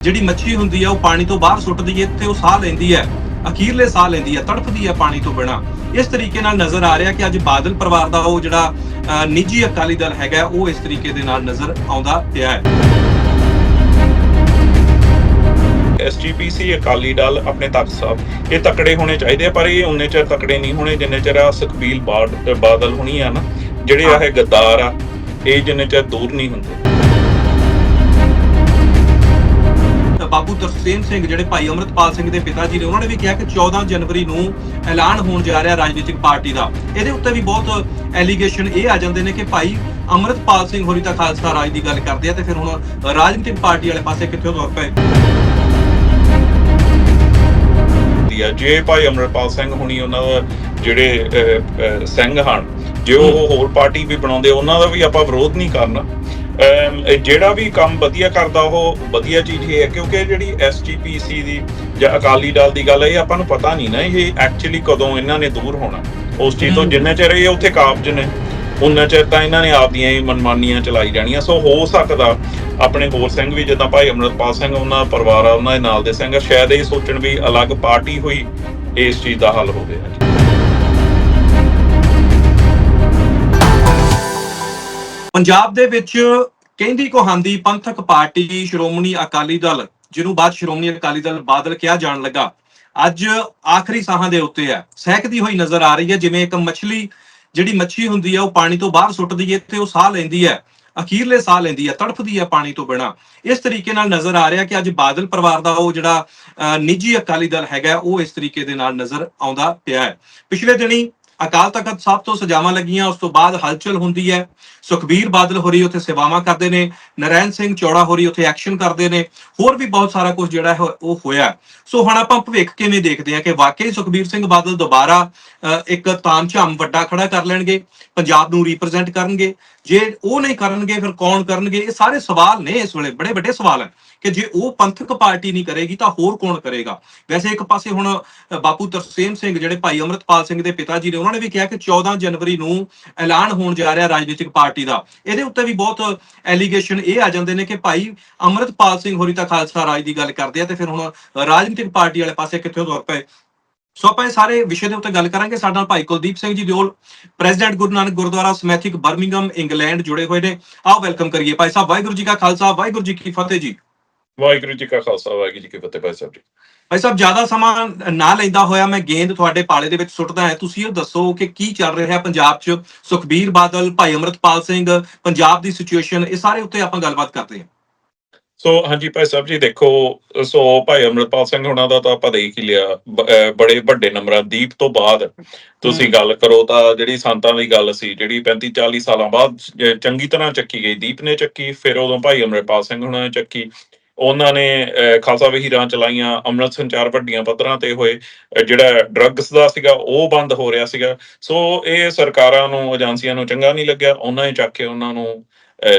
ਜਿਹੜੀ ਮੱਛੀ ਹੁੰਦੀ ਹੈ ਉਹ ਪਾਣੀ ਤੋਂ ਬਾਹਰ ਸੁੱਟਦੀ ਹੈ ਤੇ ਉਹ ਸਾਹ ਲੈਂਦੀ ਹੈ ਅਖੀਰਲੇ ਸਾਹ ਲੈਂਦੀ ਹੈ ਤੜਫਦੀ ਹੈ ਪਾਣੀ ਤੋਂ ਬਿਨਾ। ਇਸ ਤਰੀਕੇ ਨਾਲ ਨਜ਼ਰ ਆ ਰਿਹਾ ਕਿ ਅੱਜ ਬਾਦਲ ਪਰਿਵਾਰ ਦਾ ਉਹ ਜਿਹੜਾ ਨਿੱਜੀ ਅਕਾਲੀ ਦਲ ਹੈਗਾ ਉਹ ਇਸ ਤਰੀਕੇ ਦੇ ਨਾਲ ਨਜ਼ਰ ਆਉਂਦਾ ਪਿਆ ਹੈ। ਐਸਜੀਪੀਸੀ ਅਕਾਲੀ ਦਲ ਆਪਣੇ ਤਖਤ ਸਾਹਿਬ ਇਹ ਤਕੜੇ ਹੋਣੇ ਚਾਹੀਦੇ ਆ ਪਰ ਇਹ ਉਨੇ ਚਿਰ ਤਕੜੇ ਨਹੀਂ ਹੋਣੇ ਜਿੰਨੇ ਚਿਰ ਆ ਸੁਖਬੀਰ ਬਾਦ- ਬਾਦਲ ਹੁਣੀ ਆ ਨਾ ਜਿਹੜੇ ਆ ਇਹ ਗੱਦਾਰ ਆ ਇਹ ਜਿੰਨੇ ਚਿਰ ਦੂਰ ਨਹੀਂ ਹੁੰਦੇ। ਬਾਬੂ ਤਰਸੇਮ ਸਿੰਘ, ਜਿਹੜੇ ਭਾਈ ਅਮਰਤਪਾਲ ਸਿੰਘ ਦੇ ਪਿਤਾ ਜੀ ਨੇ, ਉਹਨਾਂ ਨੇ ਵੀ ਕਿਹਾ ਕਿ 14 ਜਨਵਰੀ ਨੂੰ ਐਲਾਨ ਹੋਣ ਜਾ ਰਿਹਾ ਰਾਜਨੀਤਿਕ ਪਾਰਟੀ ਦਾ। ਇਹਦੇ ਉੱਤੇ ਵੀ ਬਹੁਤ ਐਲੀਗੇਸ਼ਨ ਇਹ ਆ ਜਾਂਦੇ ਨੇ ਕਿ ਭਾਈ ਅਮਰਤਪਾਲ ਸਿੰਘ ਹੋਰੀ ਤਾਂ ਖਾਲਸਾ ਰਾਜ ਦੀ ਗੱਲ ਕਰਦੇ ਆ ਤੇ ਫਿਰ ਹੁਣ ਰਾਜਨੀਤਿਕ ਪਾਰਟੀ ਵਾਲੇ ਪਾਸੇ ਕਿੱਥੇ ਤੁਰ ਪਏ? ਜੇ ਭਾਈ ਅਮਰਪਾਲ ਸਿੰਘ ਹੁਣੀ ਉਹਨਾਂ ਦਾ ਜਿਹੜੇ ਸਿੰਘ ਹਨ, ਜੇ ਉਹ ਹੋਰ ਪਾਰਟੀ ਵੀ ਬਣਾਉਂਦੇ, ਉਹਨਾਂ ਦਾ ਵੀ ਆਪਾਂ ਵਿਰੋਧ ਨਹੀਂ ਕਰਨਾ। ਜਿਹੜਾ ਵੀ ਕੰਮ ਵਧੀਆ ਕਰਦਾ ਉਹ ਵਧੀਆ ਚੀਜ਼ ਹੀ ਹੈ ਕਿਉਂਕਿ ਜਿਹੜੀ ਐਸਜੀਪੀਸੀ ਦੀ ਜਾਂ ਅਕਾਲੀ ਦਲ ਦੀ ਗੱਲ ਹੈ ਇਹ ਆਪਾਂ ਨੂੰ ਪਤਾ ਨਹੀਂ ਨਾ ਇਹ ਐਕਚੁਅਲੀ ਕਦੋਂ ਇਹਨਾਂ ਨੇ ਦੂਰ ਹੋਣਾ। ਉਸ ਚੀਜ਼ ਤੋਂ। ਜਿੰਨੇ ਚਿਰ ਇਹ ਉੱਥੇ ਕਾਬਜ ਨੇ ਉਹਨਾਂ ਚਿਰ ਤਾਂ ਇਹਨਾਂ ਨੇ ਆਪਦੀਆਂ ਹੀ ਮਨਮਾਨੀਆਂ ਚਲਾਈ ਜਾਣੀਆਂ। ਸੋ ਹੋ ਸਕਦਾ ਆਪਣੇ ਹੋਰ ਸਿੰਘ ਵੀ ਜਿੱਦਾਂ ਭਾਈ ਅਮਰਪਾਲ ਸਿੰਘ ਉਹਨਾਂ ਪਰਿਵਾਰ ਆ ਉਹਨਾਂ ਦੇ ਨਾਲ ਦੇ ਸਿੰਘ ਸ਼ਾਇਦ ਇਹ ਸੋਚਣ ਵੀ ਅਲੱਗ ਪਾਰਟੀ ਹੋਈ ਇਸ ਚੀਜ਼ ਦਾ ਹੱਲ ਹੋਵੇ। ਪੰਜਾਬ ਦੇ ਵਿੱਚ ਕਹਿੰਦੀ ਕਹਾਂਦੀ ਪੰਥਕ ਪਾਰਟੀ ਸ਼੍ਰੋਮਣੀ ਅਕਾਲੀ ਦਲ ਜਿਹਨੂੰ ਬਾਅਦ ਸ਼੍ਰੋਮਣੀ ਅਕਾਲੀ ਦਲ ਬਾਦਲ ਕਿਹਾ ਜਾਣ ਲੱਗਾ ਅੱਜ ਆਖਰੀ ਸਾਹਾਂ ਦੇ ਉੱਤੇ ਹੈ। ਸਹਿਕਦੀ ਹੋਈ ਨਜ਼ਰ ਆ ਰਹੀ ਹੈ ਜਿਵੇਂ ਇੱਕ ਮੱਛਲੀ ਜਿਹੜੀ ਮੱਛੀ ਹੁੰਦੀ ਹੈ ਉਹ ਪਾਣੀ ਤੋਂ ਬਾਹਰ ਸੁੱਟਦੀ ਹੈ ਤੇ ਉਹ ਸਾਹ ਲੈਂਦੀ ਹੈ। ਅਖੀਰਲੇ ਸਾਹ ਲੈਂਦੀ ਹੈ ਤੜਫਦੀ ਹੈ ਪਾਣੀ ਤੋਂ ਬਿਨਾ। ਇਸ ਤਰੀਕੇ ਨਾਲ ਨਜ਼ਰ ਆ ਰਿਹਾ ਕਿ ਅੱਜ ਬਾਦਲ ਪਰਿਵਾਰ ਦਾ ਉਹ ਜਿਹੜਾ ਅਹ, ਨਿੱਜੀ ਅਕਾਲੀ ਦਲ ਹੈਗਾ ਉਹ ਇਸ ਤਰੀਕੇ ਦੇ ਨਾਲ ਨਜ਼ਰ ਆਉਂਦਾ ਪਿਆ ਹੈ। ਪਿਛਲੇ ਦਿਨੀ ਅਕਾਲ ਤਖਤ ਸਾਹਿਬ ਤੋਂ ਸਜਾਵਾਂ ਲੱਗੀਆਂ ਉਸ ਤੋਂ ਬਾਅਦ ਹਲਚਲ ਹੁੰਦੀ ਹੈ। ਸੁਖਬੀਰ ਬਾਦਲ ਹੋਰੀ ਉੱਥੇ ਸੇਵਾਵਾਂ ਕਰਦੇ ਨੇ ਨਰੈਣ ਸਿੰਘ ਚੌੜਾ ਹੋਰੀ ਉੱਥੇ ਐਕਸ਼ਨ ਕਰਦੇ ਨੇ ਹੋਰ ਵੀ ਬਹੁਤ ਸਾਰਾ ਕੁਝ ਜਿਹੜਾ ਹੈ ਉਹ ਹੋਇਆ। ਸੋ ਹੁਣ ਆਪਾਂ ਭਵਿੱਖ ਕਿਵੇਂ ਦੇਖਦੇ ਹਾਂ ਕਿ ਵਾਕਈ ਸੁਖਬੀਰ ਸਿੰਘ ਬਾਦਲ ਦੁਬਾਰਾ ਅ, ਇੱਕ ਤਾਮਝਾਮ ਵੱਡਾ ਖੜਾ ਕਰ ਲੈਣਗੇ ਪੰਜਾਬ ਨੂੰ ਰਿਪਰੈਜ਼ੈਂਟ ਕਰਨਗੇ ਜੇ ਉਹ ਨਹੀਂ ਕਰਨਗੇ ਫਿਰ ਕੌਣ ਕਰਨਗੇ? ਇਹ ਸਾਰੇ ਸਵਾਲ ਨੇ ਇਸ ਵੇਲੇ ਬੜੇ ਵੱਡੇ ਸਵਾਲ ਹੈ ਕਿ ਜੇ ਉਹ ਪੰਥਕ ਪਾਰਟੀ ਨਹੀਂ ਕਰੇਗੀ ਤਾਂ ਹੋਰ ਕੌਣ ਕਰੇਗਾ? ਵੈਸੇ ਇੱਕ ਪਾਸੇ ਹੁਣ ਅ, ਬਾਪੂ ਤਰਸੇਮ ਸਿੰਘ ਜਿਹੜੇ ਭਾਈ ਅਮਰਤਪਾਲ ਸਿੰਘ ਦੇ ਪਿਤਾ ਜੀ ਨੇ ਉਹਨਾਂ ਨੇ ਵੀ ਕਿਹਾ ਕਿ 14 ਜਨਵਰੀ ਨੂੰ ਐਲਾਨ ਹੋਣ ਜਾ ਰਿਹਾ ਰਾਜਨੀਤਿਕ ਪਾਰਟੀ ਦਾ। ਇਹਦੇ ਉੱਤੇ ਵੀ ਬਹੁਤ ਐਲੀਗੇਸ਼ਨ ਇਹ ਆ ਜਾਂਦੇ ਨੇ ਕਿ ਭਾਈ ਅਮਰਤਪਾਲ ਸਿੰਘ ਹੋਰੀ ਤਾਂ ਖਾਲਸਾ ਰਾਜ ਦੀ ਗੱਲ ਕਰਦੇ ਆ ਤੇ ਫਿਰ ਹੁਣ ਰਾਜਨੀਤਿਕ ਪਾਰਟੀ ਵਾਲੇ ਪਾਸੇ ਕਿੱਥੇ ਤੁਰ ਪਏ? ਸੋ ਆਪਾਂ ਇਹ ਸਾਰੇ ਵਿਸ਼ੇ ਦੇ ਉੱਤੇ ਗੱਲ ਕਰਾਂਗੇ। ਸਾਡੇ ਨਾਲ Bhai Kuldeep Singh ji Deol president Guru Nanak Gurdwara Smethwick Birmingham England ਜੁੜੇ ਹੋਏ ਨੇ। ਆਓ ਵੈਲਕਮ ਕਰੀਏ। ਭਾਈ ਸਾਹਿਬ ਵਾਹਿਗੁਰੂ ਜੀ ਕਾ ਖਾਲਸਾ ਵਾਹਿਗੁਰੂ ਜੀ ਕੀ ਫਤਿਹ ਜੀ। ਵਾਹਿਗੁਰੂ ਜੀ ਕਾ ਖਾਲਸਾ ਵਾਹਿਗੁਰੂ ਜੀ ਕੀ ਫਤਿਹ ਭਾਈ ਸਾਹਿਬ ਜੀ ਭਾਈ ਸਾਹਿਬ ਜ਼ਿਆਦਾ ਸਮਾਂ ਨਾ ਲੈਂਦਾ ਹੋਇਆ ਮੈਂ ਗੇਂਦ ਤੁਹਾਡੇ ਪਾਲੇ ਦੇ ਵਿੱਚ ਸੁੱਟਦਾ ਹਾਂ। ਤੁਸੀਂ ਇਹ ਦੱਸੋ ਕਿ ਕੀ ਚੱਲ ਰਿਹਾ ਪੰਜਾਬ 'ਚ? ਸੁਖਬੀਰ ਬਾਦਲ ਭਾਈ ਅਮਰਤਪਾਲ ਸਿੰਘ ਪੰਜਾਬ ਦੀ ਸਿਚੁਏਸ਼ਨ ਇਹ ਸਾਰੇ ਉੱਤੇ ਆਪਾਂ ਗੱਲਬਾਤ ਕਰਦੇ ਹਾਂ। ਸੋ ਹਾਂਜੀ ਭਾਈ ਸਾਹਿਬ ਜੀ ਦੇਖੋ ਸੋ ਭਾਈ ਅਮਰਪਾਲ ਸਿੰਘ ਹੁਣਾਂ ਦਾ ਤਾਂ ਆਪਾਂ ਦੇਖ ਹੀ ਲਿਆ। ਬੜੇ ਵੱਡੇ ਨੰਬਰਾਂ ਦੀਪ ਤੋਂ ਬਾਅਦ ਤੁਸੀਂ। ਗੱਲ ਕਰੋ ਤਾਂ ਜਿਹੜੀ ਸੰਤਾਂ ਦੀ ਗੱਲ ਸੀ ਜਿਹੜੀ 35 40 ਸਾਲਾਂ ਬਾਅਦ ਚੰਗੀ ਤਰ੍ਹਾਂ ਚੱਕੀ ਗਈ। ਦੀਪ ਨੇ ਚੱਕੀ ਫਿਰ ਉਦੋਂ ਭਾਈ ਅਮਰਪਾਲ ਸਿੰਘ ਹੁਣਾਂ ਨੇ ਚੱਕੀ। ਉਹਨਾਂ ਨੇ ਖਾਲਸਾ ਵਹੀਰਾਂ ਚਲਾਈਆਂ ਅੰਮ੍ਰਿਤ ਸੰਚਾਰ ਵੱਡੀਆਂ ਪੱਧਰਾਂ ਤੇ ਹੋਏ। ਜਿਹੜਾ ਡਰੱਗਸ ਦਾ ਸੀਗਾ ਉਹ ਬੰਦ ਹੋ ਰਿਹਾ ਸੀਗਾ। ਸੋ ਇਹ ਸਰਕਾਰਾਂ ਨੂੰ ਏਜੰਸੀਆਂ ਨੂੰ ਚੰਗਾ ਨਹੀਂ ਲੱਗਿਆ। ਉਹਨਾਂ ਨੇ ਚੱਕ ਕੇ ਉਹਨਾਂ ਨੂੰ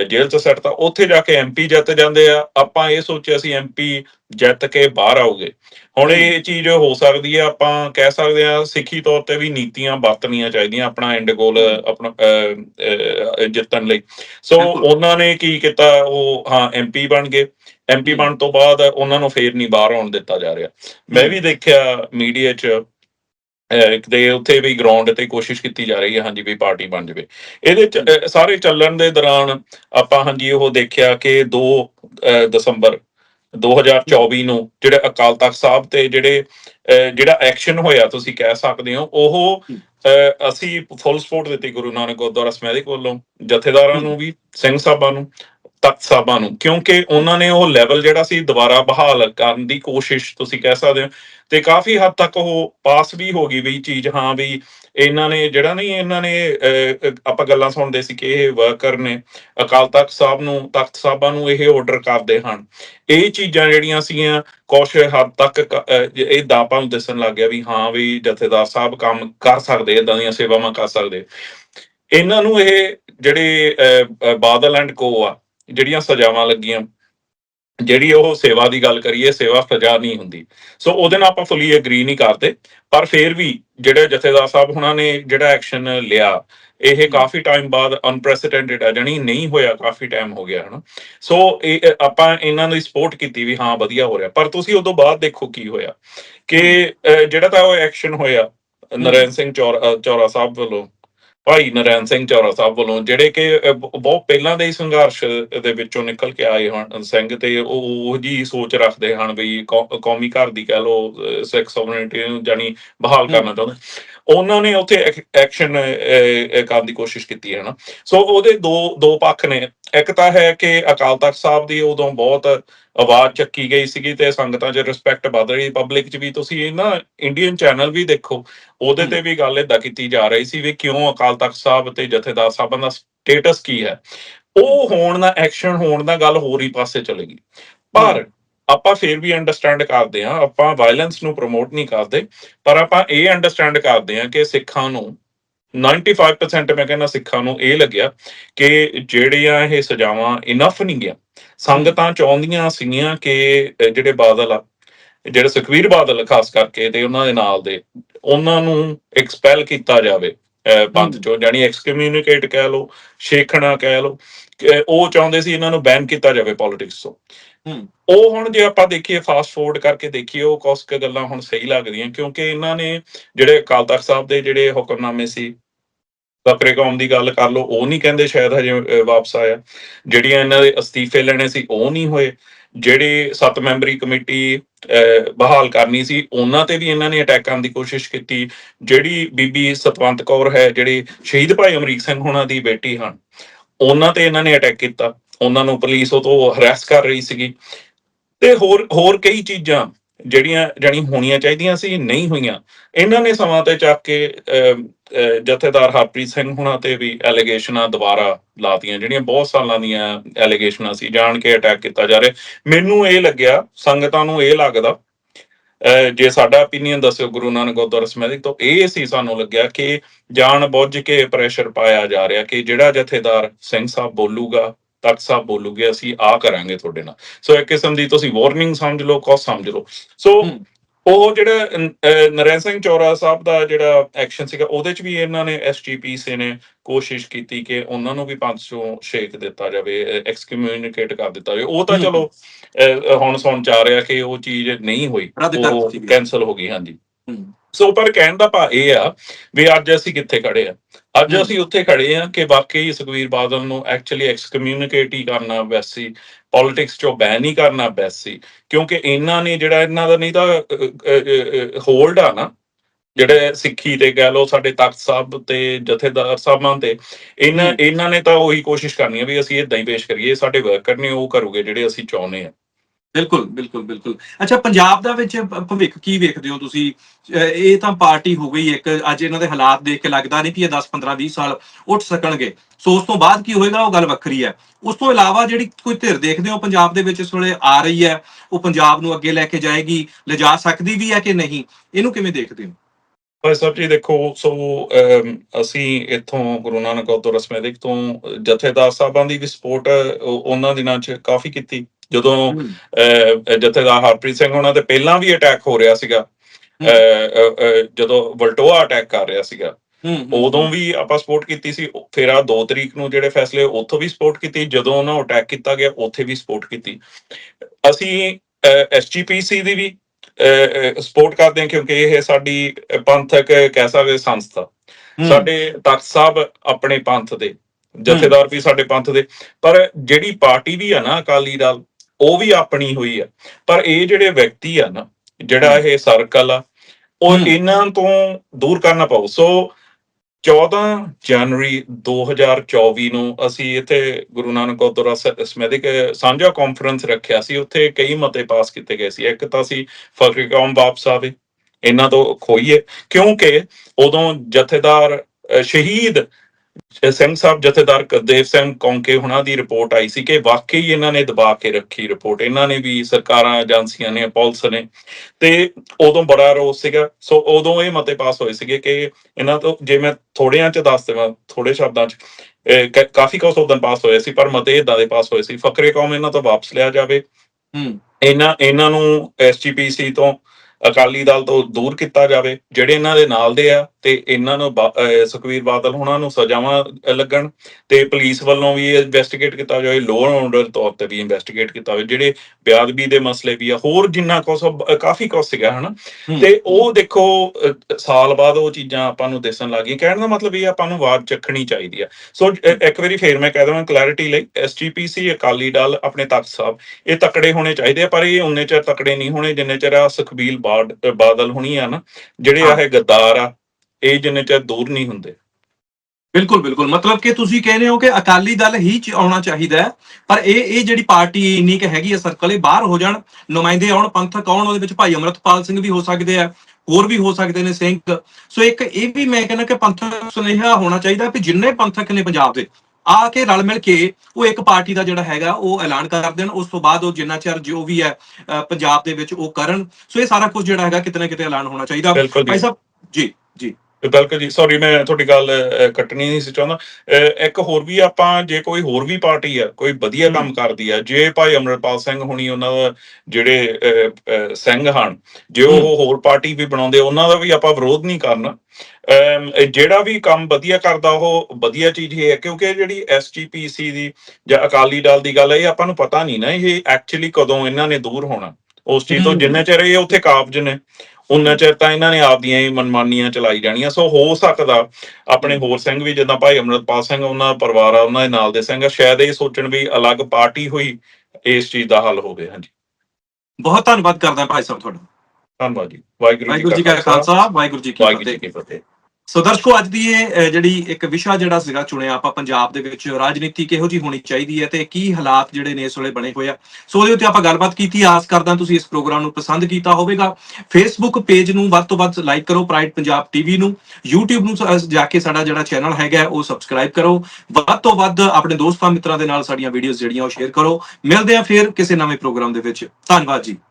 ਜੇਲ੍ਹ 'ਚ ਸੱਟਤਾ। ਉੱਥੇ ਜਾ ਕੇ ਐਮਪੀ ਜਿੱਤ ਜਾਂਦੇ ਆ। ਆਪਾਂ ਇਹ ਸੋਚਿਆ ਸੀ ਐਮਪੀ ਜਿੱਤ ਕੇ ਬਾਹਰ ਆਉਗੇ ਹੁਣ ਇਹ ਚੀਜ਼ ਹੋ ਸਕਦੀ ਹੈ ਆਪਾਂ ਕਹਿ ਸਕਦੇ ਆ ਸਿੱਖੀ ਤੌਰ ਤੇ ਵੀ ਨੀਤੀਆਂ ਵਰਤਣੀਆਂ ਚਾਹੀਦੀਆਂ ਆਪਣਾ ਐਂਡ ਗੋਲ ਆਪਣਾ ਜਿੱਤਣ ਲਈ। ਸੋ। ਉਹਨਾਂ ਨੇ ਕੀ ਕੀਤਾ? ਉਹ ਹਾਂ ਐਮਪੀ ਬਣ ਗਏ। ਐਮਪੀ ਬਣਨ ਤੋਂ ਬਾਅਦ ਉਹਨਾਂ ਨੂੰ ਫੇਰ ਨਹੀਂ ਬਾਹਰ ਆਉਣ ਦਿੱਤਾ ਜਾ ਰਿਹਾ। ਮੈਂ ਵੀ ਦੇਖਿਆ ਮੀਡੀਆ 'ਚ ਕਿਤੇ ਉੱਥੇ ਵੀ ਗਰਾਊਂਡ ਤੇ ਕੋਸ਼ਿਸ਼ ਕੀਤੀ ਜਾ ਰਹੀ ਹੈ ਹਾਂਜੀ ਵੀ ਪਾਰਟੀ ਬਣ ਜਾਵੇ। ਇਹਦੇ ਸਾਰੇ ਚੱਲਣ ਦੇ ਦੌਰਾਨ ਆਪਾਂ ਹਾਂਜੀ ਉਹ ਦੇਖਿਆ ਕਿ 2 ਅਹ, ਦਸੰਬਰ 2024 ਨੂੰ ਜਿਹੜੇ ਅਕਾਲ ਤਖਤ ਸਾਹਿਬ ਤੇ ਜਿਹੜੇ ਜਿਹੜਾ ਐਕਸ਼ਨ ਹੋਇਆ ਤੁਸੀਂ ਕਹਿ ਸਕਦੇ ਹੋ ਉਹ ਅਸੀਂ ਫੁੱਲ ਸਪੋਰਟ ਦਿੱਤੀ ਗੁਰੂ ਨਾਨਕ ਗੁਰਦੁਆਰਾ ਸਮੈਦਿਕ ਵੱਲੋਂ ਜਥੇਦਾਰਾਂ ਨੂੰ ਵੀ ਸਿੰਘ ਸਾਹਿਬਾਂ ਨੂੰ। ਤਖਤ ਸਾਹਿਬਾਂ ਨੂੰ ਕਿਉਂਕਿ ਉਹਨਾਂ ਨੇ ਉਹ ਲੈਵਲ ਜਿਹੜਾ ਸੀ ਦੁਬਾਰਾ ਬਹਾਲ ਕਰਨ ਦੀ ਕੋਸ਼ਿਸ਼ ਤੁਸੀਂ ਕਹਿ ਸਕਦੇ ਹੋ ਤੇ ਕਾਫੀ ਹੱਦ ਤੱਕ ਉਹ ਪਾਸ ਵੀ ਹੋ ਗਈ ਵੀ ਚੀਜ਼ ਹਾਂ ਵੀ ਇਹਨਾਂ ਨੇ ਜਿਹੜਾ ਨਹੀਂ ਇਹਨਾਂ ਨੇ ਆਪਾਂ ਗੱਲਾਂ ਸੁਣਦੇ ਸੀ ਕਿ ਇਹ ਵਰਕਰ ਨੇ ਅਕਾਲ ਤਖਤ ਸਾਹਿਬ ਨੂੰ ਤਖਤ ਸਾਹਿਬਾਂ ਨੂੰ ਇਹ ਆਰਡਰ ਕਰਦੇ ਹਨ। ਇਹ ਚੀਜ਼ਾਂ ਜਿਹੜੀਆਂ ਸੀਗੀਆਂ ਕੁਛ ਹੱਦ ਤੱਕ ਕ- ਅਹ, ਇਹ ਦਾਪਾਂ ਨੂੰ ਦਿਸਣ ਲੱਗ ਗਿਆ ਵੀ ਹਾਂ ਵੀ ਜਥੇਦਾਰ ਸਾਹਿਬ ਕੰਮ ਕਰ ਸਕਦੇ ਇਦਾਂ ਦੀਆਂ ਸੇਵਾਵਾਂ ਕਰ ਸਕਦੇ। ਇਹਨਾਂ ਨੂੰ ਇਹ ਜਿਹੜੇ ਬਾਦਲ ਐਂਡ ਕੋ ਆ ਜਿਹੜੀਆਂ ਸਜ਼ਾਵਾਂ ਲੱਗੀਆਂ ਜਿਹੜੀ ਉਹ ਸੇਵਾ ਦੀ ਗੱਲ ਕਰੀਏ ਸੇਵਾ ਸਜ਼ਾ ਨਹੀਂ ਹੁੰਦੀ। ਸੋ ਉਹਦੇ ਨਾਲ ਆਪਾਂ ਫੁੱਲੀ ਐਗਰੀ ਨਹੀਂ ਕਰਦੇ ਪਰ ਫਿਰ ਵੀ ਜਿਹੜੇ ਜਥੇਦਾਰ ਸਾਹਿਬ ਹੁਣਾਂ ਨੇ ਜਿਹੜਾ ਐਕਸ਼ਨ ਲਿਆ ਇਹ ਕਾਫੀ ਟਾਈਮ ਬਾਅਦ ਅਨਪ੍ਰੈਸੀਡੈਂਟਡ ਹੈ ਜਾਣੀ ਨਹੀਂ ਹੋਇਆ ਕਾਫੀ ਟਾਈਮ ਹੋ ਗਿਆ ਹਨਾ। ਸੋ ਇਹ ਆਪਾਂ ਇਹਨਾਂ ਦੀ ਸਪੋਰਟ ਕੀਤੀ ਵੀ ਹਾਂ ਵਧੀਆ ਹੋ ਰਿਹਾ। ਪਰ ਤੁਸੀਂ ਉਦੋਂ ਬਾਅਦ ਦੇਖੋ ਕੀ ਹੋਇਆ ਕਿ ਜਿਹੜਾ ਤਾਂ ਉਹ ਐਕਸ਼ਨ ਹੋਇਆ ਨਰੈਣ ਸਿੰਘ ਚੌਰਾ ਅਹ, ਚੌਰਾ ਸਾਹਿਬ ਵੱਲੋਂ ਭਾਈ ਨਰੈਣ ਸਿੰਘ ਚੌਰਾ ਸਾਹਿਬ ਵੱਲੋਂ ਜਿਹੜੇ ਕਿ ਬਹੁਤ ਪਹਿਲਾਂ ਦੇ ਹੀ ਸੰਘਰਸ਼ ਦੇ ਵਿੱਚੋਂ ਨਿਕਲ ਕੇ ਆਏ ਹਨ ਸਿੰਘ ਤੇ ਉਹ ਉਹ ਜੀ ਸੋਚ ਰੱਖਦੇ ਹਨ ਵੀ ਕੌਮੀ ਘਰ ਦੀ ਕਹਿ ਲੋ ਸਿੱਖ ਸੋਵਰਨਿਟੀ ਨੂੰ ਜਾਨੀ ਬਹਾਲ ਕਰਨਾ ਚਾਹੁੰਦੇ। ਉਹਨਾਂ ਨੇ ਉੱਥੇ ਐਕਸ਼ਨ ਕਰਨ ਦੀ ਕੋਸ਼ਿਸ਼ ਕੀਤੀ ਹੈ ਨਾ। ਸੋ ਉਹਦੇ ਦੋ ਦੋ ਪੱਖ ਨੇ। ਇੱਕ ਤਾਂ ਹੈ ਕਿ ਅਕਾਲ ਤਖਤ ਸਾਹਿਬ ਦੀ ਉਦੋਂ ਬਹੁਤ ਆਵਾਜ਼ ਚੱਕੀ ਗਈ ਸੀਗੀ ਤੇ ਸੰਗਤਾਂ 'ਚ ਰਿਸਪੈਕਟ ਵਧ ਰਹੀ ਪਬਲਿਕ 'ਚ ਵੀ। ਤੁਸੀਂ ਇਹ ਨਾ ਇੰਡੀਅਨ ਚੈਨਲ ਵੀ ਦੇਖੋ ਉਹਦੇ ਤੇ ਵੀ ਗੱਲ ਏਦਾਂ ਕੀਤੀ ਜਾ ਰਹੀ ਸੀ ਵੀ ਕਿਉਂ ਅਕਾਲ ਤਖਤ ਸਾਹਿਬ ਤੇ ਜਥੇਦਾਰ ਸਾਹਿਬਾਂ ਦਾ ਸਟੇਟਸ ਕੀ ਹੈ। ਉਹ ਹੋਣ ਦਾ ਐਕਸ਼ਨ ਹੋਣ ਦਾ ਗੱਲ ਹੋਰ ਹੀ ਪਾਸੇ ਚਲੇ ਗਈ। ਪਰ ਆਪਾਂ ਫੇਰ ਵੀ ਅੰਡਰਸਟੈਂਡ ਕਰਦੇ ਹਾਂ ਆਪਾਂ ਵਾਇਲੈਂਸ ਨੂੰ ਪ੍ਰਮੋਟ ਨਹੀਂ ਕਰਦੇ ਪਰ ਆਪਾਂ ਇਹ ਅੰਡਰਸਟੈਂਡ ਕਰਦੇ ਹਾਂ ਕਿ ਸਿੱਖਾਂ ਨੂੰ 95% ਮੈਂ ਕਹਿੰਦਾ ਸਿੱਖਾਂ ਨੂੰ ਇਹ ਲੱਗਿਆ ਕਿ ਜਿਹੜੀਆਂ ਇਹ ਸਜ਼ਾਵਾਂ ਇਨਫ ਨਹੀਂ ਗਿਆ ਸੰਗਤਾਂ ਚਾਹੁੰਦੀਆਂ ਸੀਗੀਆਂ ਕਿ ਜਿਹੜੇ ਬਾਦਲ ਆ ਜਿਹੜੇ ਸੁਖਵੀਰ ਬਾਦਲ ਖਾਸ ਕਰਕੇ ਤੇ ਉਹਨਾਂ ਦੇ ਨਾਲ ਦੇ ਉਹਨਾਂ ਨੂੰ ਐਕਸਪੈਲ ਕੀਤਾ ਜਾਵੇ ਪੰਥ ਚੋਂ ਜਾਨੀ ਐਕਸਕਮਿਊਨੀਕੇਟ ਕਹਿ ਲਓ ਸ਼ੇਖਣਾ ਕਹਿ ਲਓ ਉਹ ਚਾਹੁੰਦੇ ਸੀ ਇਹਨਾਂ ਨੂੰ ਬੈਨ ਕੀਤਾ ਜਾਵੇ ਪੋਲਿਟਿਕਸ ਤੋਂ। ਉਹ ਹੁਣ ਜੇ ਆਪਾਂ ਦੇਖੀਏ ਫਾਸਟ ਫੋਰਡ ਕਰਕੇ ਦੇਖੀਏ ਉਹ ਕੁਛ ਗੱਲਾਂ ਹੁਣ ਸਹੀ ਲੱਗਦੀਆਂ ਕਿਉਂਕਿ ਇਹਨਾਂ ਨੇ ਜਿਹੜੇ ਅਕਾਲ ਤਖਤ ਸਾਹਿਬ ਦੇ ਜਿਹੜੇ ਹੁਕਮਨਾਮੇ ਸੀ ਬੱਕਰੇ ਕੌਮ ਦੀ ਗੱਲ ਕਰ ਲਓ ਉਹ ਨਹੀਂ ਕਹਿੰਦੇ ਸ਼ਾਇਦ ਹਜੇ ਵਾਪਸ ਆਇਆ। ਜਿਹੜੀਆਂ ਇਹਨਾਂ ਦੇ ਅਸਤੀਫੇ ਲੈਣੇ ਸੀ ਉਹ ਨਹੀਂ ਹੋਏ। ਜਿਹੜੇ ਸੱਤ ਮੈਂਬਰੀ ਕਮੇਟੀ ਅਹ, ਬਹਾਲ ਕਰਨੀ ਸੀ ਉਹਨਾਂ ਤੇ ਵੀ ਇਹਨਾਂ ਨੇ ਅਟੈਕ ਕਰਨ ਦੀ ਕੋਸ਼ਿਸ਼ ਕੀਤੀ। ਜਿਹੜੀ ਬੀਬੀ ਸਤਵੰਤ ਕੌਰ ਹੈ ਜਿਹੜੇ ਸ਼ਹੀਦ ਭਾਈ ਅਮਰੀਕ ਸਿੰਘ ਹੋਣਾ ਦੀ ਬੇਟੀ ਹਨ ਉਹਨਾਂ ਤੇ ਇਹਨਾਂ ਨੇ ਅਟੈਕ ਕੀਤਾ। ਉਹਨਾਂ ਨੂੰ ਪੁਲਿਸ ਉਹ ਤੋਂ ਹਰੈਸ ਕਰ ਰਹੀ ਸੀਗੀ। ਤੇ ਹੋਰ ਹੋਰ ਕਈ ਚੀਜ਼ਾਂ ਜਿਹੜੀਆਂ ਜਾਣੀ ਹੋਣੀਆਂ ਚਾਹੀਦੀਆਂ ਸੀ ਨਹੀਂ ਹੋਈਆਂ। ਇਹਨਾਂ ਨੇ ਸਮਾਂ ਤੇ ਚੱਕ ਕੇ ਅਹ, ਜਥੇਦਾਰ ਹਰਪ੍ਰੀਤ ਸਿੰਘ ਹੁਣਾਂ ਤੇ ਵੀ ਐਲੀਗੇਸ਼ਨਾਂ ਦੁਬਾਰਾ ਲਾਤੀਆਂ ਜਿਹੜੀਆਂ ਬਹੁਤ ਸਾਲਾਂ ਦੀਆਂ ਐਲੀਗੇਸ਼ਨਾਂ ਸੀ ਜਾਣ ਕੇ ਅਟੈਕ ਕੀਤਾ ਜਾ ਰਿਹਾ। ਮੈਨੂੰ ਇਹ ਲੱਗਿਆ ਸੰਗਤਾਂ ਨੂੰ ਇਹ ਲੱਗਦਾ ਅਹ, ਜੇ ਸਾਡਾ opinion ਦੱਸਿਓ ਗੁਰੂ ਨਾਨਕ ਗੁਰਦੁਆਰਾ ਸਮੈਤਿਕ ਤੋਂ ਇਹ ਸੀ ਸਾਨੂੰ ਲੱਗਿਆ ਕਿ ਜਾਣ ਬੁੱਝ ਕੇ ਪ੍ਰੈਸ਼ਰ ਪਾਇਆ ਜਾ ਰਿਹਾ ਕਿ ਜਿਹੜਾ ਜਥੇਦਾਰ ਸਿੰਘ ਸਾਹਿਬ ਬੋਲੂਗਾ ਤਖਤ ਸਾਹਿਬ ਬੋਲੂਗੇ ਅਸੀਂ ਆ ਕਰਾਂਗੇ ਤੁਹਾਡੇ ਨਾਲ ਸੋ ਇੱਕ ਕਿਸਮ ਦੀ ਤੁਸੀਂ ਵਾਰਨਿੰਗ ਸਮਝ ਲਓ ਕੋ ਸਮਝ ਲਓ ਸੋ। ਉਹ ਜਿਹੜਾ ਨਰੈਣ ਸਿੰਘ ਚੌਰਾ ਸਾਹਿਬ ਦਾ ਜਿਹੜਾ ਐਕਸ਼ਨ ਸੀਗਾ ਉਹਦੇ ਚ ਵੀ ਇਹਨਾਂ ਨੇ ਐਸਜੀਪੀਸੀ ਨੇ ਕੋਸ਼ਿਸ਼ ਕੀਤੀ ਕਿ ਉਹਨਾਂ ਨੂੰ ਵੀ ਪੰਜ ਚੋਂ ਸ਼ੇਕ ਦਿੱਤਾ ਜਾਵੇ ਐਕਸਕਮਿਊਨੀਕੇਟ ਕਰ ਦਿੱਤਾ ਜਾਵੇ ਉਹ ਤਾਂ। ਚਲੋ ਹੁਣ ਸੁਣ ਚ ਆ ਰਿਹਾ ਕਿ ਉਹ ਚੀਜ਼ ਨਹੀਂ ਹੋਈ ਉਹ। ਕੈਨਸਲ ਹੋ ਗਈ ਹਾਂਜੀ। ਸੋ ਪਰ ਕਹਿਣ ਦਾ ਭਾ ਇਹ ਆ ਵੀ ਅੱਜ ਅਸੀਂ ਕਿੱਥੇ ਖੜੇ ਆ ਅੱਜ। ਅਸੀਂ ਉੱਥੇ ਖੜੇ ਆ ਕਿ ਵਾਕਈ ਸੁਖਵੀਰ ਬਾਦਲ ਨੂੰ ਐਕਚੁਅਲੀ ਐਕਸਕਮਿਊਨੀਕੇਟ ਹੀ ਕਰਨਾ ਬੈਸਟ ਸੀ ਪੋਲਿਟਿਕਸ ਚੋਂ ਬੈਨ ਹੀ ਕਰਨਾ ਬੈਸਟ ਸੀ ਕਿਉਂਕਿ ਇਹਨਾਂ ਨੇ ਜਿਹੜਾ ਇਹਨਾਂ ਦਾ ਨਹੀਂ ਤਾਂ ਹੋਲਡ ਆ ਨਾ ਜਿਹੜੇ ਸਿੱਖੀ ਤੇ ਕਹਿ ਲਓ ਸਾਡੇ ਤਖਤ ਸਾਹਿਬ ਤੇ ਜਥੇਦਾਰ ਸਾਹਿਬਾਂ ਤੇ ਇਹਨਾਂ। ਇਹਨਾਂ ਨੇ ਤਾਂ ਉਹੀ ਕੋਸ਼ਿਸ਼ ਕਰਨੀ ਆ ਵੀ ਅਸੀਂ ਇਦਾਂ ਹੀ ਪੇਸ਼ ਕਰੀਏ ਸਾਡੇ ਵਰਕਰ ਨੇ ਉਹ ਕਰੂਗੇ ਜਿਹੜੇ ਅਸੀਂ ਚਾਹੁੰਦੇ ਆ ਬਿਲਕੁਲ ਬਿਲਕੁਲ ਬਿਲਕੁਲ। ਅੱਛਾ, ਪੰਜਾਬ ਦਾ ਵਿੱਚ ਭਵਿੱਖ ਕੀ ਵੇਖਦੇ ਹੋ ਤੁਸੀਂ? ਇਹ ਤਾਂ ਪਾਰਟੀ ਹੋ ਗਈ ਇੱਕ, ਅੱਜ ਇਹਨਾਂ ਦੇ ਹਾਲਾਤ ਦੇਖ ਕੇ ਲੱਗਦਾ ਨਹੀਂ ਕਿ ਇਹ 10 15 20 ਸਾਲ ਉੱਠ ਸਕਣਗੇ। ਸੋ ਉਸ ਤੋਂ ਬਾਅਦ ਕੀ ਹੋਏਗਾ? ਉਹ ਗੱਲ ਵੱਖਰੀ ਹੈ। ਉਸ ਤੋਂ ਇਲਾਵਾ ਜਿਹੜੀ ਕੋਈ ਧਿਰ ਦੇਖਦੇ ਹੋ ਪੰਜਾਬ ਦੇ ਵਿੱਚ ਇਸ ਵੇਲੇ ਆ ਰਹੀ ਹੈ, ਉਹ ਪੰਜਾਬ ਨੂੰ ਅੱਗੇ ਲੈ ਕੇ ਜਾਏਗੀ, ਲਿਜਾ ਸਕਦੀ ਵੀ ਹੈ ਕਿ ਨਹੀਂ? ਇਹਨੂੰ ਕਿਵੇਂ ਦੇਖਦੇ ਹੋ? ਭਾਈ ਸਾਹਿਬ ਜੀ ਦੇਖੋ ਸੋ ਅਸੀਂ ਇੱਥੋਂ ਗੁਰੂ ਨਾਨਕ ਗੁਰਦੁਆਰਾ ਸਮੇਤਿਕ ਤੋਂ ਜਥੇਦਾਰ ਸਾਹਿਬਾਂ ਦੀ ਵੀ ਸਪੋਰਟ ਉਹਨਾਂ ਦਿਨਾਂ 'ਚ ਕਾਫੀ ਕੀਤੀ ਜਦੋਂ ਜਥੇਦਾਰ ਹਰਪ੍ਰੀਤ ਸਿੰਘ ਉਹਨਾਂ ਤੇ ਪਹਿਲਾਂ ਵੀ ਅਟੈਕ ਹੋ ਰਿਹਾ ਸੀਗਾ ਜਦੋਂ ਵਲਟੋਆ ਅਟੈਕ ਕਰ ਰਿਹਾ ਸੀਗਾ ਉਦੋਂ ਵੀ ਆਪਾਂ ਸਪੋਰਟ ਕੀਤੀ ਸੀ ਫਿਰ ਆ 2 ਤਰੀਕ ਨੂੰ ਜਿਹੜੇ ਫੈਸਲੇ ਉੱਥੋਂ ਵੀ ਸਪੋਰਟ ਕੀਤੀ ਜਦੋਂ ਉਹਨਾਂ ਅਟੈਕ ਕੀਤਾ ਗਿਆ ਉੱਥੇ ਵੀ ਸਪੋਰਟ ਕੀਤੀ ਅਸੀਂ ਐਸਜੀਪੀਸੀ ਦੀ ਵੀ ਸਪੋਰਟ ਕਰਦੇ ਹਾਂ ਕਿਉਂਕਿ ਇਹ ਸਾਡੀ ਪੰਥਕ ਕਹਿ ਸਕਦੇ ਸੰਸਥਾ। ਸਾਡੇ ਤਖਤ ਸਾਹਿਬ ਆਪਣੇ ਪੰਥ ਦੇ ਜਥੇਦਾਰ ਵੀ ਸਾਡੇ ਪੰਥ ਦੇ ਪਰ ਜਿਹੜੀ ਪਾਰਟੀ ਵੀ ਆ ਨਾ ਅਕਾਲੀ ਦਲ ਉਹ ਵੀ ਆਪਣੀ ਹੋਈ ਆ। ਪਰ ਇਹ ਜਿਹੜੇ ਵਿਅਕਤੀ ਆ ਨਾ ਜਿਹੜਾ ਇਹ ਸਰਕਲ ਆ ਉਹ। ਇਹਨਾਂ ਤੋਂ ਦੂਰ ਕਰਨਾ ਪਾਉ ਸੋ 14 ਜਨਵਰੀ 2024 ਨੂੰ ਅਸੀਂ ਇੱਥੇ ਗੁਰੂ ਨਾਨਕ ਗੁਰਦੁਆਰਾ ਸ- ਸਮੇਤਿਕ ਸਾਂਝਾ ਕਾਨਫਰੰਸ ਰੱਖਿਆ ਸੀ। ਉੱਥੇ ਕਈ ਮਤੇ ਪਾਸ ਕੀਤੇ ਗਏ ਸੀ। ਇੱਕ ਤਾਂ ਸੀ ਫਕਰੀ ਕੌਮ ਵਾਪਸ ਆਵੇ। ਇਹਨਾਂ ਤੋਂ ਖੋਈਏ। ਕਿਉਂਕਿ ਉਦੋਂ ਜਥੇਦਾਰ ਸ਼ਹੀਦ ਸਿੰਘ ਸਾਹਿਬ ਜਥੇਦਾਰ ਗੁਰਦੇਵ ਸਿੰਘ ਕੌਂਕੇ ਹੁਣਾਂ ਦੀ ਰਿਪੋਰਟ ਆਈ ਸੀ ਕਿ ਵਾਕਈ ਇਹਨਾਂ ਨੇ ਦਬਾ ਕੇ ਰੱਖੀ ਰਿਪੋਰਟ। ਇਹਨਾਂ ਨੇ ਵੀ ਸਰਕਾਰਾਂ ਏਜੰਸੀਆਂ ਨੇ ਪੁਲਿਸ ਨੇ ਤੇ ਉਦੋਂ ਬੜਾ ਰੋਸ ਸੀਗਾ। ਸੋ ਉਦੋਂ ਇਹ ਮਤੇ ਪਾਸ ਹੋਏ ਸੀਗੇ ਕਿ ਇਹਨਾਂ ਤੋਂ ਜੇ ਮੈਂ ਥੋੜਿਆਂ ਚ ਦੱਸ ਦੇਵਾਂ ਥੋੜੇ ਸ਼ਬਦਾਂ ਚ ਕਾਫੀ ਕੁਛ ਉਦੋਂ ਪਾਸ ਹੋਏ ਸੀ ਪਰ ਮਤੇ ਇਦਾਂ ਦੇ ਪਾਸ ਹੋਏ ਸੀ। ਫਕਰੇ ਕੌਮ ਇਹਨਾਂ ਤੋਂ ਵਾਪਸ ਲਿਆ ਜਾਵੇ। ਹੂੰ। ਇਹਨਾਂ ਇਹਨਾਂ ਨੂੰ ਐਸਜੀਪੀਸੀ ਤੋਂ ਅਕਾਲੀ ਦਲ ਤੋਂ ਦੂਰ ਕੀਤਾ ਜਾਵੇ। ਜਿਹੜੇ ਇਹਨਾਂ ਦੇ ਨਾਲ ਦੇ ਆ ਤੇ ਇਹਨਾਂ ਨੂੰ ਸੁਖਬੀਰ ਬਾਦਲ ਉਹਨਾਂ ਨੂੰ ਸਜ਼ਾਵਾਂ ਲੱਗਣ ਤੇ ਪੁਲਿਸ ਵੱਲੋਂ ਵੀ ਇਨਵੈਸਟੀਗੇਟ ਕੀਤਾ ਜਾਵੇ ਲੋਅ ਆਰਡਰ ਤੌਰ ਤੇ ਵੀ ਇਨਵੈਸਟੀਗੇਟ ਕੀਤਾ ਜਾਵੇ ਜਿਹੜੇ ਬਿਆਦਬੀ ਦੇ ਮਸਲੇ ਵੀ ਆ ਹੋਰ ਜਿੰਨਾ ਅਹ ਕਾਫੀ ਕੁਛ ਸੀਗਾ ਹਨਾ। ਤੇ ਉਹ ਦੇਖੋ ਸਾਲ ਬਾਅਦ ਉਹ ਚੀਜ਼ਾਂ ਆਪਾਂ ਨੂੰ ਦਿਸਣ ਲੱਗ ਗਈਆਂ ਕਹਿਣ ਦਾ ਮਤਲਬ ਇਹ ਆਪਾਂ ਨੂੰ ਆਵਾਜ਼ ਚੱਕਣੀ ਚਾਹੀਦੀ ਆ। ਸੋ ਇੱਕ ਵਾਰੀ ਫੇਰ ਮੈਂ ਕਹਿ ਦਵਾਂ ਕਲੈਰਿਟੀ ਲਈ ਐਸਜੀਪੀਸੀ ਅਕਾਲੀ ਦਲ ਆਪਣੇ ਤਖਤ ਸਾਹਿਬ ਇਹ ਤਕੜੇ ਹੋਣੇ ਚਾਹੀਦੇ ਆ ਪਰ ਇਹ ਉਨੇ ਚਿਰ ਤਕੜੇ ਨਹੀਂ ਹੋਣੇ ਜਿੰਨੇ ਚਿਰ ਆ ਸੁਖਬੀਰ ਬਾਦ- ਬਾਦਲ ਹੁਣੀ ਆ ਨਾ ਜਿਹੜੇ ਆ ਇਹ ਗੱਦਾਰ ਆ ਇਹ ਜਿੰਨੇ ਚਿਰ ਦੂਰ ਨਹੀਂ ਹੁੰਦੇ। ਬਿਲਕੁਲ ਬਿਲਕੁਲ। ਮਤਲਬ ਕਿ ਤੁਸੀਂ ਕਹਿੰਦੇ ਹੋ ਕਿ ਅਕਾਲੀ ਦਲ ਹੀ ਚ ਆਉਣਾ ਚਾਹੀਦਾ ਹੈ ਪਰ ਇਹ ਇਹ ਜਿਹੜੀ ਪਾਰਟੀ ਇੰਨੀ ਕਿ ਹੈਗੀ ਹੈ ਸਰਕਲ ਇਹ ਬਾਹਰ ਹੋ ਜਾਣ ਨੁਮਾਇੰਦੇ ਆਉਣ ਪੰਥਕ ਆਉਣ ਉਹਦੇ ਵਿੱਚ ਭਾਈ ਅਮਰਤਪਾਲ ਸਿੰਘ ਵੀ ਹੋ ਸਕਦੇ ਆ ਹੋਰ ਵੀ ਹੋ ਸਕਦੇ ਨੇ ਸਿੰਘ। ਸੋ ਇੱਕ ਇਹ ਵੀ ਮੈਂ ਕਹਿੰਦਾ ਕਿ ਪੰਥਕ ਸੁਨੇਹਾ ਹੋਣਾ ਚਾਹੀਦਾ ਕਿ ਜਿੰਨੇ ਪੰਥਕ ਨੇ ਪੰਜਾਬ ਦੇ ਆ ਕੇ ਰਲ ਮਿਲ ਕੇ ਉਹ ਇੱਕ ਪਾਰਟੀ ਦਾ ਜਿਹੜਾ ਹੈਗਾ ਉਹ ਐਲਾਨ ਕਰ ਦੇਣ ਉਸ ਤੋਂ ਬਾਅਦ ਉਹ ਜਿੰਨਾ ਚਿਰ ਜੋ ਵੀ ਹੈ ਪੰਜਾਬ ਦੇ ਵਿੱਚ ਉਹ ਕਰਨ। ਸੋ ਇਹ ਸਾਰਾ ਕੁਝ ਜਿਹੜਾ ਹੈਗਾ ਕਿਤੇ ਨਾ ਕਿਤੇ ਐਲਾਨ ਹੋਣਾ ਚਾਹੀਦਾ। ਭਾਈ ਸਾਹਿਬ ਜੀ ਜੀ। ਬਿਲਕੁਲ ਜੀ ਸੌਰੀ ਮੈਂ ਤੁਹਾਡੀ ਗੱਲ ਕੱਟਣੀ ਨਹੀਂ ਸੀ ਚਾਹੁੰਦਾ ਇੱਕ ਹੋਰ ਵੀ ਆਪਾਂ ਜੇ ਕੋਈ ਹੋਰ ਵੀ ਪਾਰਟੀ ਆ ਕੋਈ ਵਧੀਆ। ਕੰਮ ਕਰਦੀ ਆ ਜੇ ਭਾਈ ਅਮਰਪਾਲ ਸਿੰਘ ਹੁਣੀ ਉਹਨਾਂ ਦਾ ਜਿਹੜੇ ਸਿੰਘ ਹਨ ਜੇ। ਉਹ ਹੋਰ ਪਾਰਟੀ ਵੀ ਬਣਾਉਂਦੇ ਉਹਨਾਂ ਦਾ ਵੀ ਆਪਾਂ ਵਿਰੋਧ ਨਹੀਂ ਕਰਨਾ ਜਿਹੜਾ ਵੀ ਕੰਮ ਵਧੀਆ ਕਰਦਾ ਉਹ ਵਧੀਆ ਚੀਜ਼ ਹੀ ਹੈ ਕਿਉਂਕਿ ਜਿਹੜੀ ਐਸਜੀਪੀਸੀ ਦੀ ਜਾਂ ਅਕਾਲੀ ਦਲ ਦੀ ਗੱਲ ਹੈ ਇਹ ਆਪਾਂ ਨੂੰ ਪਤਾ ਨਹੀਂ ਨਾ ਇਹ ਐਕਚੁਅਲੀ ਕਦੋਂ ਇਹਨਾਂ ਨੇ ਦੂਰ ਹੋਣਾ ਉਸ ਚੀਜ਼ ਤੋਂ। ਜਿੰਨੇ ਚਿਰ ਇਹ ਉੱਥੇ ਕਾਬਜ ਨੇ ਉਹਨਾਂ ਚਿਰ ਤਾਂ ਇਹਨਾਂ ਨੇ ਆਪਦੀਆਂ ਹੀ ਮਨਮਾਨੀਆਂ ਚਲਾਈ ਜਾਣੀਆਂ। ਸੋ ਹੋ ਸਕਦਾ ਆਪਣੇ ਹੋਰ ਸਿੰਘ ਵੀ ਜਿੱਦਾਂ ਭਾਈ ਅਮਰਪਾਲ ਸਿੰਘ ਉਹਨਾਂ ਦਾ ਪਰਿਵਾਰ ਆ ਉਹਨਾਂ ਦੇ ਨਾਲ ਦੇ ਸਿੰਘ ਆ, ਸ਼ਾਇਦ ਇਹ ਸੋਚਣ ਵੀ ਅਲੱਗ ਪਾਰਟੀ ਹੋਈ ਇਸ ਚੀਜ਼ ਦਾ ਹੱਲ ਹੋਵੇ। ਹਾਂਜੀ। ਬਹੁਤ ਧੰਨਵਾਦ ਕਰਦਾ ਭਾਈ ਸਾਹਿਬ ਤੁਹਾਡਾ। ਧੰਨਵਾਦ ਜੀ। ਵਾਹਿਗੁਰੂ ਜੀ ਕਾ ਖਾਲਸਾ। ਵਾਹਿਗੁਰੂ ਜੀ ਕੀ ਫਤਿਹ। ਸੋ ਦਰਸ਼ਕੋ, ਅੱਜ ਦੀ ਇਹ ਜਿਹੜੀ ਇੱਕ ਵਿਸ਼ਾ ਜਿਹੜਾ ਸੀਗਾ ਚੁਣਿਆ ਆਪਾਂ ਪੰਜਾਬ ਦੇ ਵਿੱਚ, ਰਾਜਨੀਤੀ ਕਿਹੋ ਜੀ ਹੋਣੀ ਚਾਹੀਦੀ ਹੈ ਤੇ ਕੀ ਹਾਲਾਤ ਜਿਹੜੇ ਨੇ ਇਸ ਵੇਲੇ ਬਣੇ ਹੋਏ ਆ। ਸੋ ਉਹਦੇ ਉੱਤੇ ਆਪਾਂ ਗੱਲਬਾਤ ਕੀਤੀ, ਆਸ ਕਰਦਾ ਤੁਸੀਂ ਇਸ ਪ੍ਰੋਗਰਾਮ ਨੂੰ ਪਸੰਦ ਕੀਤਾ ਹੋਵੇਗਾ। ਫੇਸਬੁੱਕ ਪੇਜ ਨੂੰ ਵੱਧ ਤੋਂ ਵੱਧ ਲਾਈਕ ਕਰੋ ਪ੍ਰਾਈਡ ਪੰਜਾਬ ਟੀਵੀ ਨੂੰ। YouTube ਨੂੰ ਜਾ ਕੇ ਸਾਡਾ ਜਿਹੜਾ ਚੈਨਲ ਹੈਗਾ ਉਹ ਸਬਸਕ੍ਰਾਈਬ ਕਰੋ। ਵੱਧ ਤੋਂ ਵੱਧ ਆਪਣੇ ਦੋਸਤਾਂ ਮਿੱਤਰਾਂ ਦੇ ਨਾਲ ਸਾਡੀਆਂ ਵੀਡੀਓਜ਼ ਜਿਹੜੀਆਂ ਉਹ ਸ਼ੇਅਰ ਕਰੋ। ਮਿਲਦੇ ਆ ਫਿਰ ਕਿਸੇ ਨਵੇਂ ਪ੍ਰੋਗਰਾਮ ਦੇ ਵਿੱਚ। ਧੰਨਵਾਦ ਜੀ।